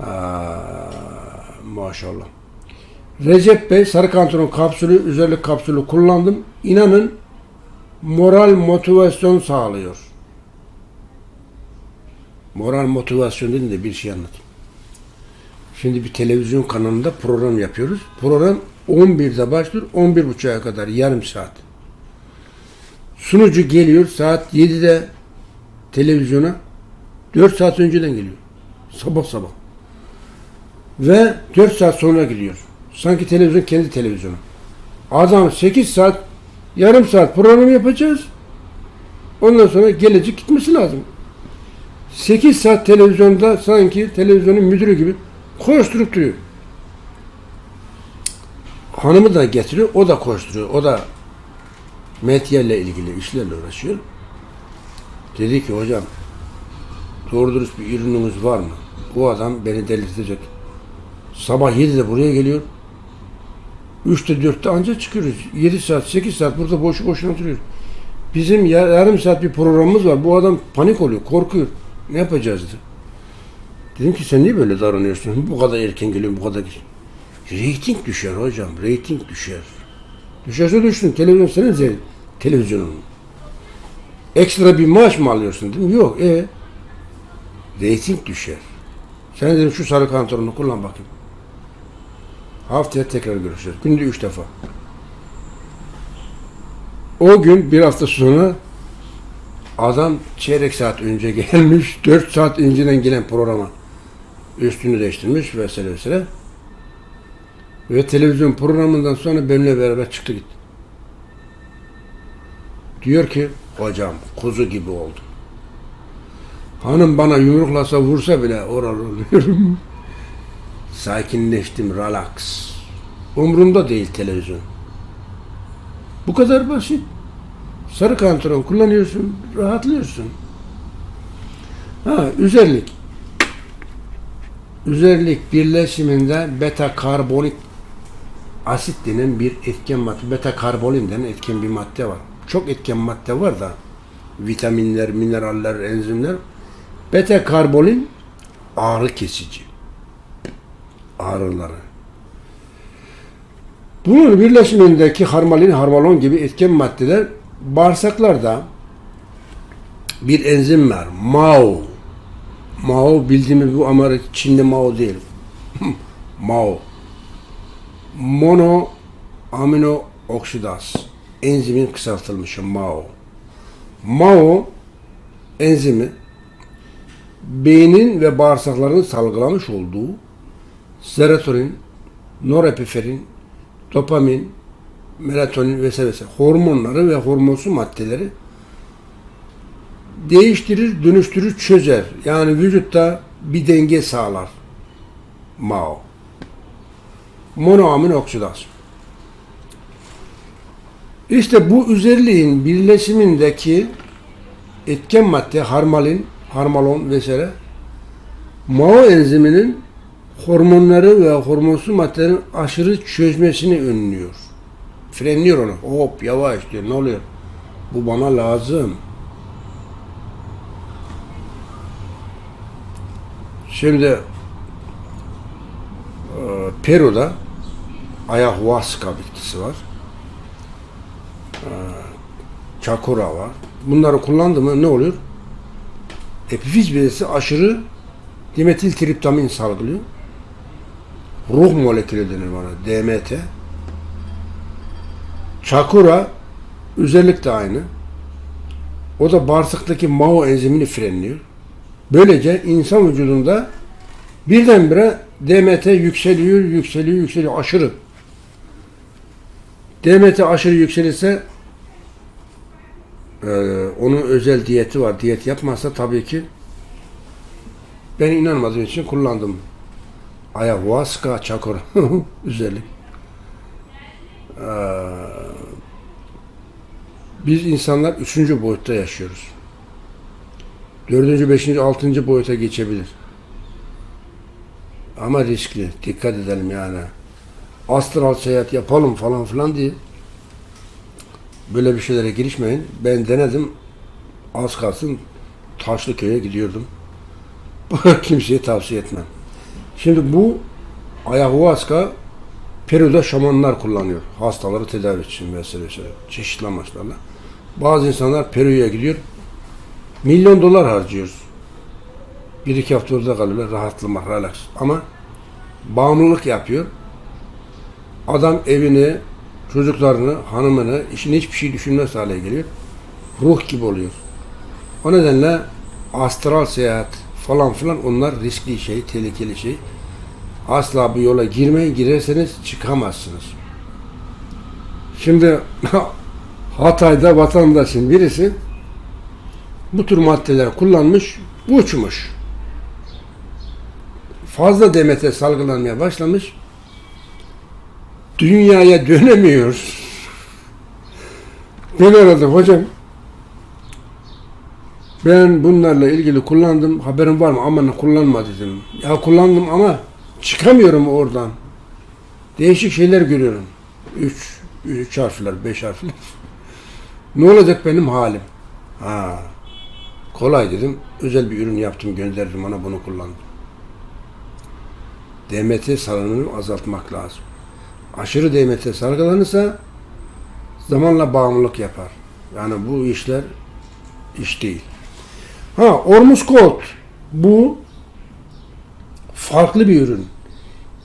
Aa, maşallah. Recep Bey sarı kantaron kapsülü, üzerlik kapsülü kullandım. İnanın moral motivasyon sağlıyor. Moral motivasyon dedin de bir şey anlatayım. Şimdi bir televizyon kanalında program yapıyoruz. Program 11'de başlıyor, 11.30'a kadar yarım saat. Sunucu geliyor saat 7'de televizyona 4 saat önceden geliyor. Sabah sabah. Ve 4 saat sonra gidiyor. Sanki televizyon kendi televizyonu. Adam 8 saat yarım saat program yapacağız. Ondan sonra gelecek gitmesi lazım. 8 saat televizyonda sanki televizyonun müdürü gibi koşturup duruyor. Hanımı da getiriyor, o da koşturuyor. O da medya ile ilgili işlerle uğraşıyor. Dedi ki hocam doğru dürüst bir ürününüz var mı? Bu adam beni delirtecek. Sabah 7'de buraya geliyor. 3'te 4'te anca çıkıyoruz. 7 saat 8 saat burada boşu boşuna oturuyoruz. Bizim yar- yarım saat bir programımız var. Bu adam panik oluyor, korkuyor. Ne yapacağız dedi. Dedim ki sen niye böyle davranıyorsun? Bu kadar erken geliyorsun, bu kadar geç. Rating düşer hocam, rating düşer. Düşerse düşsün, televizyon senin senin televizyonun. Ekstra bir maaş mı alıyorsun dedim. Yok, e rating düşer. Sen dedim şu sarı kantorunu kullan bakayım. Haftaya tekrar görüşeceğiz. Günde üç defa. O gün bir hafta sonra adam çeyrek saat önce gelmiş, dört saat önceden gelen programa üstünü değiştirmiş vesaire vesaire. Ve televizyon programından sonra benimle beraber çıktı gitti. Diyor ki hocam kuzu gibi oldu. Hanım bana yumruklasa vursa bile oral oluyorum. Sakinleştim, relax. Umrumda değil televizyon. Bu kadar basit. Sarı kantron kullanıyorsun, rahatlıyorsun. Ha, üzerlik. Üzerlik birleşiminde beta karbonik asit denen bir etken madde, beta karbolin denen etken bir madde var. Çok etken madde var da vitaminler, mineraller, enzimler. Beta karbolin ağrı kesici. Ağrıları. Bunun birleşimindeki harmalin, harmalon gibi etken maddeler bağırsaklarda bir enzim var. MAO. MAO bildiğimiz bu ama Çinli MAO değil. MAO. Mono amino oksidaz. Enzimin kısaltılmışı MAO. MAO enzimi beynin ve bağırsakların salgılamış olduğu serotonin, norepiferin, dopamin, melatonin vesaire vesaire hormonları ve hormonsu maddeleri değiştirir, dönüştürür, çözer. Yani vücutta bir denge sağlar. MAO. Monoamin oksidaz. İşte bu üzerliğin birleşimindeki etken madde harmalin, harmalon vesaire MAO enziminin hormonları ve hormonsu maddelerin aşırı çözmesini önlüyor. Frenliyor onu. Hop yavaş diyor. Ne oluyor? Bu bana lazım. Şimdi e, Peru'da ayahuasca bitkisi var. E, Çakura var. Bunları kullandı mı ne oluyor? Epifiz bezesi aşırı dimetil triptamin salgılıyor. Ruh molekülü denir bana. DMT. Çakura özellik de aynı. O da bağırsaktaki MAO enzimini frenliyor. Böylece insan vücudunda birdenbire DMT yükseliyor, yükseliyor, yükseliyor. Aşırı. DMT aşırı yükselirse e, onun özel diyeti var. Diyet yapmazsa tabii ki ben inanmadığım için kullandım. Ayahuasca çakura özellik. Ee, biz insanlar üçüncü boyutta yaşıyoruz. Dördüncü, beşinci, altıncı boyuta geçebilir. Ama riskli. Dikkat edelim yani. Astral seyahat yapalım falan filan diye böyle bir şeylere girişmeyin. Ben denedim. Az kalsın Taşlıköy'e gidiyordum. Kimseye tavsiye etmem. Şimdi bu ayahuasca Peru'da şamanlar kullanıyor. Hastaları tedavi için vesaire vesaire. Çeşitli amaçlarla. Bazı insanlar Peru'ya gidiyor. Milyon dolar harcıyoruz. Bir iki hafta orada kalıyorlar. Rahatlamak, relax. Ama bağımlılık yapıyor. Adam evini, çocuklarını, hanımını, işini hiçbir şey düşünmez hale geliyor. Ruh gibi oluyor. O nedenle astral seyahat falan filan onlar riskli şey, tehlikeli şey. Asla bu yola girmeyin. Girerseniz çıkamazsınız. Şimdi Hatay'da vatandaşın birisi bu tür maddeler kullanmış, uçmuş. Fazla demete salgılanmaya başlamış. Dünyaya dönemiyor. Ben aradım hocam. Ben bunlarla ilgili kullandım. Haberin var mı? Aman kullanma dedim. Ya kullandım ama çıkamıyorum oradan. Değişik şeyler görüyorum. Üç, üç harfler, beş harfler. ne olacak benim halim? Ha, kolay dedim. Özel bir ürün yaptım, gönderdim ona bunu kullandım. DMT salınımını azaltmak lazım. Aşırı DMT salgılanırsa zamanla bağımlılık yapar. Yani bu işler iş değil. Ha, Ormus Gold. Bu farklı bir ürün.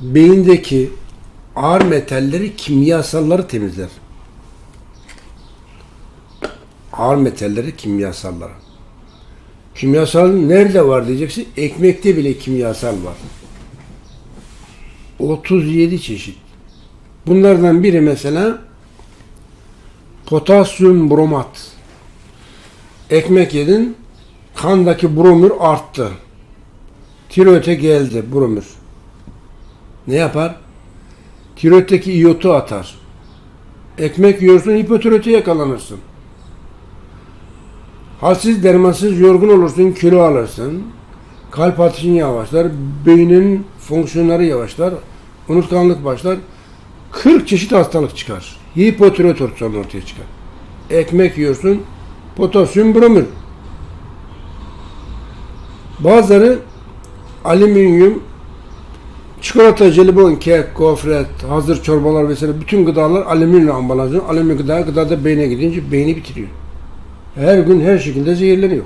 Beyindeki ağır metalleri, kimyasalları temizler. Ağır metalleri, kimyasalları. Kimyasal nerede var diyeceksin. Ekmekte bile kimyasal var. 37 çeşit. Bunlardan biri mesela potasyum bromat. Ekmek yedin, kandaki bromür arttı. Tiroide geldi bromür. Ne yapar? Tiroiddeki iyotu atar. Ekmek yiyorsun hipotiroide yakalanırsın. Halsiz, dermansız, yorgun olursun, kilo alırsın. Kalp atışın yavaşlar, beynin fonksiyonları yavaşlar, unutkanlık başlar. 40 çeşit hastalık çıkar. Hipotiroid ortaya çıkar. Ekmek yiyorsun, potasyum bromür. Bazıları alüminyum, çikolata, jelibon, kek, gofret, hazır çorbalar vesaire bütün gıdalar alüminyum ambalajlı. Alüminyum gıda, gıda da beyne gidince beyni bitiriyor. Her gün her şekilde zehirleniyor.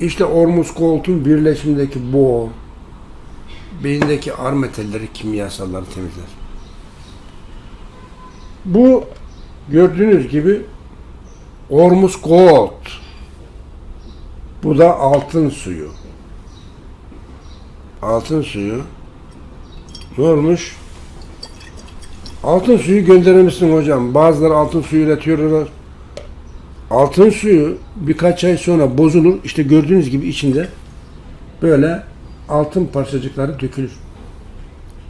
İşte Ormus Gold'un birleşimindeki bu beyindeki ağır metalleri, kimyasalları temizler. Bu gördüğünüz gibi Ormus Gold. Bu da altın suyu. Altın suyu. Ne olmuş? Altın suyu göndermişsin hocam. Bazıları altın suyu üretiyorlar. Altın suyu birkaç ay sonra bozulur. İşte gördüğünüz gibi içinde böyle altın parçacıkları dökülür.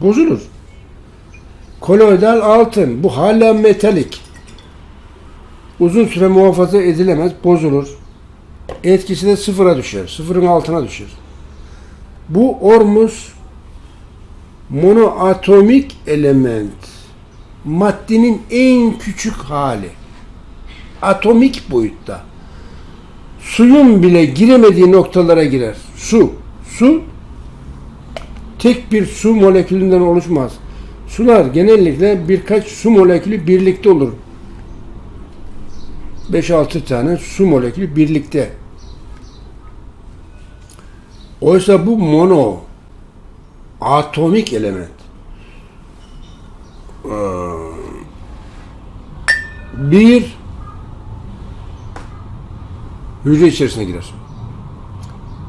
Bozulur. Koloidal altın. Bu hala metalik. Uzun süre muhafaza edilemez, bozulur. Etkisi de sıfıra düşer. Sıfırın altına düşer. Bu ormus monoatomik element. Maddenin en küçük hali. Atomik boyutta. Suyun bile giremediği noktalara girer. Su. Su tek bir su molekülünden oluşmaz. Sular genellikle birkaç su molekülü birlikte olur. 5-6 tane su molekülü birlikte. Oysa bu mono atomik element. Ee, Bir hücre içerisine girer.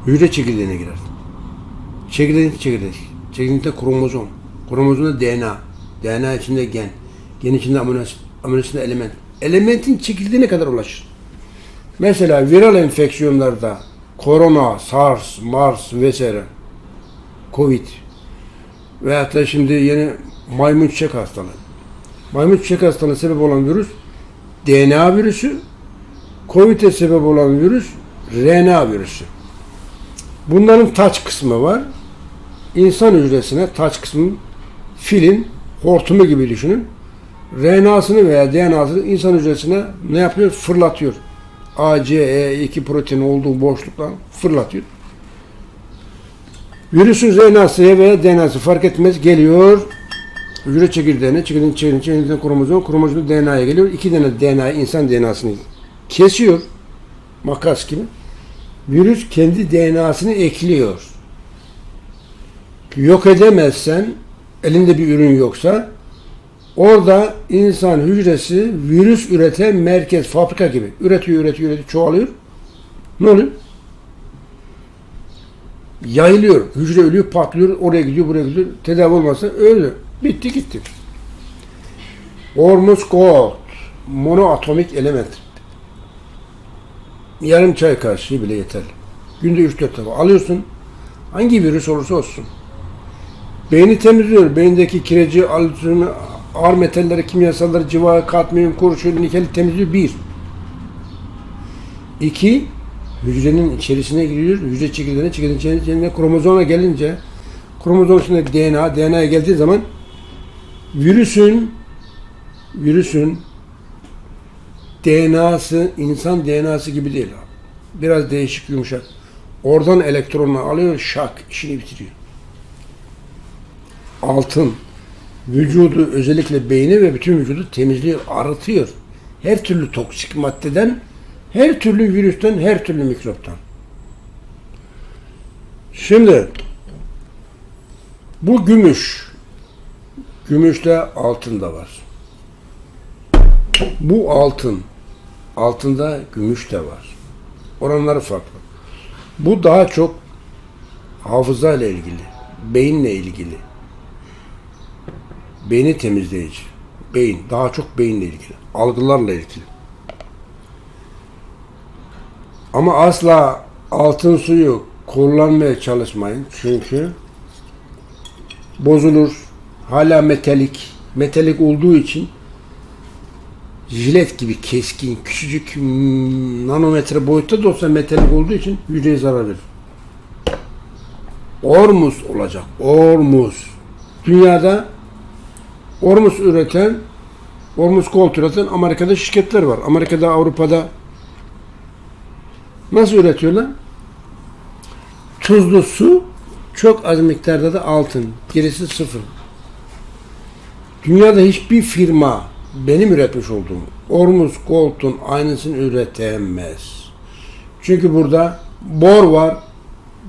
Hücre çekirdeğine girer. Çekirdek çekirdek. Çekirdekte kromozom. Kromozomda DNA. DNA içinde gen. Gen içinde amino asit. Amino asit element. Elementin çekirdeğine kadar ulaşır. Mesela viral enfeksiyonlarda korona, SARS, MARS vesaire Covid veyahut da şimdi yeni maymun çiçek hastalığı. Maymun çiçek hastalığı sebep olan virüs DNA virüsü, Covid'e sebep olan virüs RNA virüsü. Bunların taç kısmı var. İnsan hücresine taç kısmı filin hortumu gibi düşünün. RNA'sını veya DNA'sını insan hücresine ne yapıyor? Fırlatıyor. ACE2 protein olduğu boşluktan fırlatıyor. Virüsün RNA'sı veya DNA'sı fark etmez geliyor. Hücre çekirdeğine, çekirdeğin çekirdeğin çekirdeğin kromozom, kromozom DNA'ya geliyor. İki tane DNA insan DNA'sını kesiyor. Makas gibi. Virüs kendi DNA'sını ekliyor. Yok edemezsen, elinde bir ürün yoksa orada insan hücresi virüs üreten merkez, fabrika gibi. Üretiyor, üretiyor, üretiyor, çoğalıyor. Ne oluyor? Yayılıyor. Hücre ölüyor, patlıyor, oraya gidiyor, buraya gidiyor. Tedavi olmazsa öldü. Bitti gitti. Hormuz gold. Monoatomik element. Yarım çay kaşığı bile yeterli. Günde 3-4 defa alıyorsun. Hangi virüs olursa olsun. Beyni temizliyor. Beyindeki kireci, alüsyonu, ağır metalleri, kimyasalları, civa, kadmiyum, kurşun, nikeli temizliyor. Bir. İki, hücrenin içerisine giriyor. Hücre çekirdeğine, çekirdeğin içerisine kromozoma gelince kromozom içinde DNA, DNA'ya geldiği zaman virüsün virüsün DNA'sı insan DNA'sı gibi değil. Biraz değişik yumuşak. Oradan elektronunu alıyor, şak işini bitiriyor. Altın vücudu özellikle beyni ve bütün vücudu temizliyor, arıtıyor. Her türlü toksik maddeden, her türlü virüsten, her türlü mikroptan. Şimdi bu gümüş. Gümüşte altın da var. Bu altın. Altında gümüş de var. Oranları farklı. Bu daha çok hafıza ile ilgili, beyinle ilgili. Beyni temizleyici. Beyin, daha çok beyinle ilgili. Algılarla ilgili. Ama asla altın suyu kullanmaya çalışmayın. Çünkü bozulur. Hala metalik. Metalik olduğu için jilet gibi keskin, küçücük hmm, nanometre boyutta da olsa metalik olduğu için hücreye zarar verir. Ormus olacak. Ormus. Dünyada Ormus üreten, Ormus Gold üreten Amerika'da şirketler var. Amerika'da, Avrupa'da nasıl üretiyorlar? Tuzlu su, çok az miktarda da altın. Gerisi sıfır. Dünyada hiçbir firma benim üretmiş olduğum Ormus Gold'un aynısını üretemez. Çünkü burada bor var,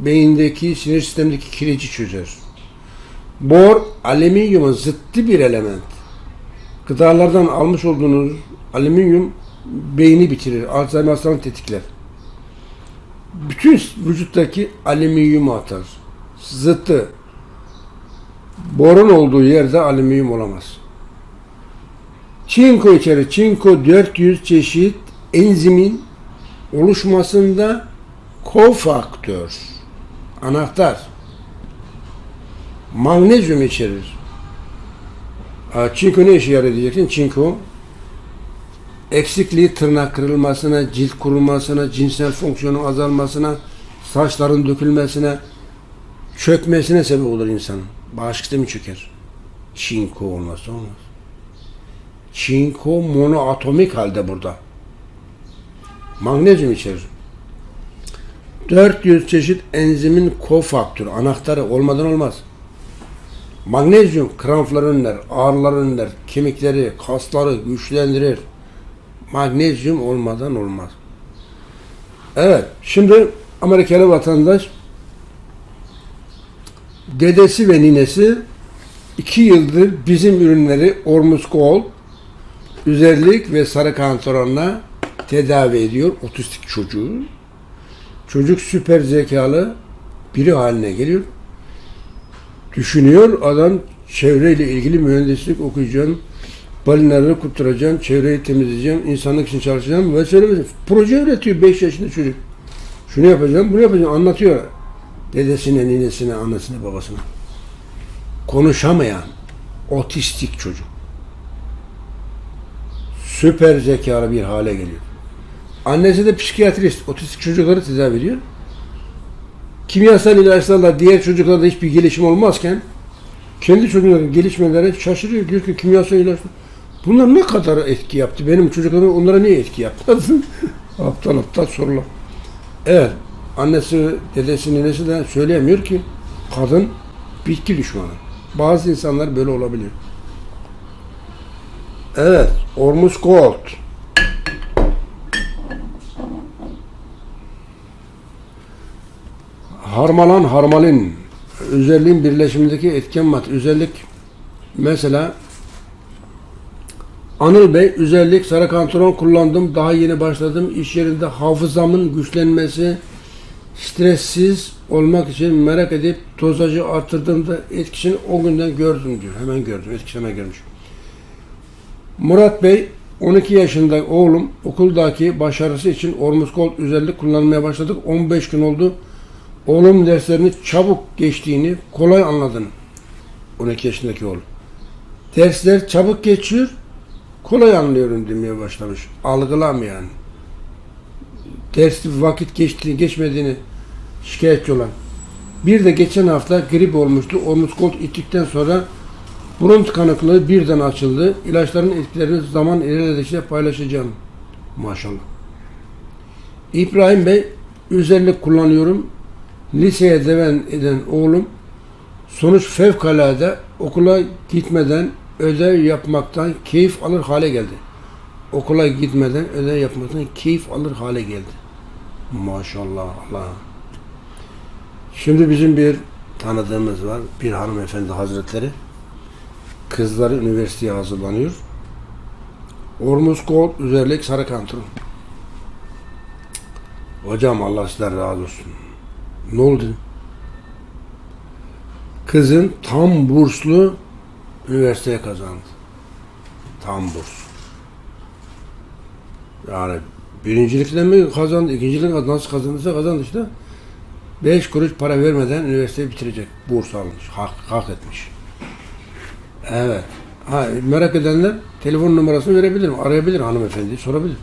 beyindeki sinir sistemindeki kireci çözer. Bor, alüminyumun zıttı bir element. Gıdalardan almış olduğunuz alüminyum beyni bitirir, Alzheimer hastalığını tetikler. Bütün vücuttaki alüminyumu atar. Zıttı. Borun olduğu yerde alüminyum olamaz. Çinko içerir. Çinko 400 çeşit enzimin oluşmasında kofaktör. Anahtar. Magnezyum içerir. Çinko ne işe yarar diyeceksin? Çinko eksikliği tırnak kırılmasına, cilt kurumasına, cinsel fonksiyonun azalmasına, saçların dökülmesine, çökmesine sebep olur insanın. Bağışıklık sistemi çöker. Çinko olmazsa olmaz. Çinko monoatomik halde burada. Magnezyum içerir. 400 çeşit enzimin kofaktörü, anahtarı olmadan olmaz. Magnezyum krampları önler, ağrıları önler, kemikleri, kasları güçlendirir. Magnezyum olmadan olmaz. Evet, şimdi Amerikalı vatandaş dedesi ve ninesi iki yıldır bizim ürünleri Ormus Gold, üzerlik ve sarı kantaronla tedavi ediyor otistik çocuğu. Çocuk süper zekalı biri haline geliyor. Düşünüyor adam çevreyle ilgili mühendislik okuyacağım, balinaları kurtaracağım, çevreyi temizleyeceğim, insanlık için çalışacağım ve şöyle proje üretiyor 5 yaşında çocuk. Şunu yapacağım, bunu yapacağım anlatıyor. Dedesine, ninesine, annesine, babasına. Konuşamayan otistik çocuk süper zekalı bir hale geliyor. Annesi de psikiyatrist, otistik çocukları tedavi ediyor. Kimyasal ilaçlarla diğer çocuklarda hiçbir gelişim olmazken kendi çocukların gelişmeleri şaşırıyor. Diyor ki kimyasal ilaçlar bunlar ne kadar etki yaptı? Benim çocuklarım onlara niye etki yaptı? aptal aptal sorular. Evet. Annesi, dedesi, ninesi de söyleyemiyor ki kadın bitki düşmanı. Bazı insanlar böyle olabilir. Evet, Ormuz Gold. Harmalan harmalin. Özelliğin birleşimindeki etken madde. Özellik mesela Anıl Bey özellik sarı kantron kullandım. Daha yeni başladım. İş yerinde hafızamın güçlenmesi, stressiz olmak için merak edip dozajı arttırdığımda etkisini o günden gördüm diyor. Hemen gördüm. Etkisini hemen görmüş. Murat Bey 12 yaşında oğlum okuldaki başarısı için Ormus Gold özellik kullanmaya başladık. 15 gün oldu. Oğlum derslerini çabuk geçtiğini, kolay anladığını. 12 yaşındaki oğlum. Dersler çabuk geçiyor, kolay anlıyorum demeye başlamış. Algılamayan. Ders vakit geçtiğini, geçmediğini şikayetçi olan. Bir de geçen hafta grip olmuştu. Omuz kolt ittikten sonra burun tıkanıklığı birden açıldı. İlaçların etkilerini zaman ilerledikçe paylaşacağım. Maşallah. İbrahim Bey özellik kullanıyorum. Liseye devam eden oğlum sonuç fevkalade okula gitmeden ödev yapmaktan keyif alır hale geldi. Okula gitmeden ödev yapmaktan keyif alır hale geldi. Maşallah Allah. Şimdi bizim bir tanıdığımız var. Bir hanımefendi hazretleri. Kızları üniversiteye hazırlanıyor. Ormuz Gold üzerlik sarı kantron. Hocam Allah sizden razı olsun. Ne oldu? Kızın tam burslu üniversiteye kazandı. Tam burs. Yani birincilikle mi kazandı, ikincilik nasıl kazandıysa kazandı işte. Beş kuruş para vermeden üniversiteyi bitirecek. Burs almış. Hak, hak etmiş. Evet. Ha, merak edenler telefon numarasını verebilirim. Arayabilir hanımefendi. Sorabilir.